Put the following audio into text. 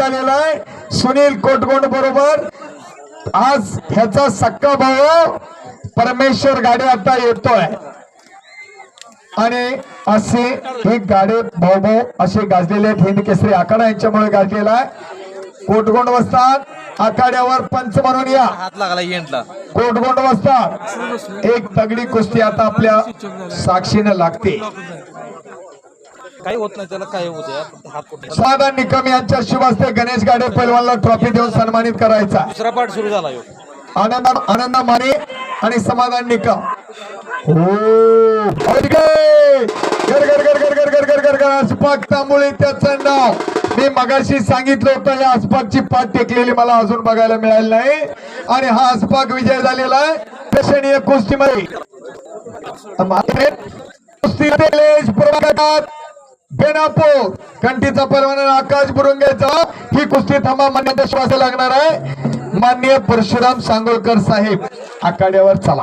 झालेला आहे सुनील कोटगोंड बरोबर. आज ह्याचा सक्का भाऊ परमेश्वर गाडी आता येतोय. आणि असे हे गाडे भाऊ भाऊ असे गाजलेले आहेत. हिंद केसरी आखाडा यांच्यामुळे गाजलेला आहे. कोटगोंड वस्तात आखाड्यावर पंच म्हणून या. हात लागला एंडला कोटगोंड वस्तात एक तगडी कुस्ती आता आपल्या साक्षीनं लागते. काही होत नाही त्याला काय कुठे समाधान निकम यांच्या शुभ हस्ते गणेश गाडे पैलवानला ट्रॉफी देऊन सन्मानित करायचा. दुसरा पाठ सुरू झाला ह्यो. आनंद आनंद माने आणि समाधान निकम. हो. अरे गे! गर गर गर गर गर गर गर गर गर अस्पाक तांबुळे त्याचं नाव. मी मगाशी सांगितलं होतं या अस्पाकची पाठ टेकलेली मला अजून बघायला मिळाली नाही. आणि हा अस्पाक विजय झालेला आहे. प्रेक्षणीय कुस्तीमध्ये. कुस्ती निलेश बेनापूर. कंठीचा परवाना आकाश बुरुंगेचा. ही कुस्ती थांबा मान्यता श्वास लागणार आहे. माननीय परशुराम सांगोळकर साहेब. आखाड्यावर चला.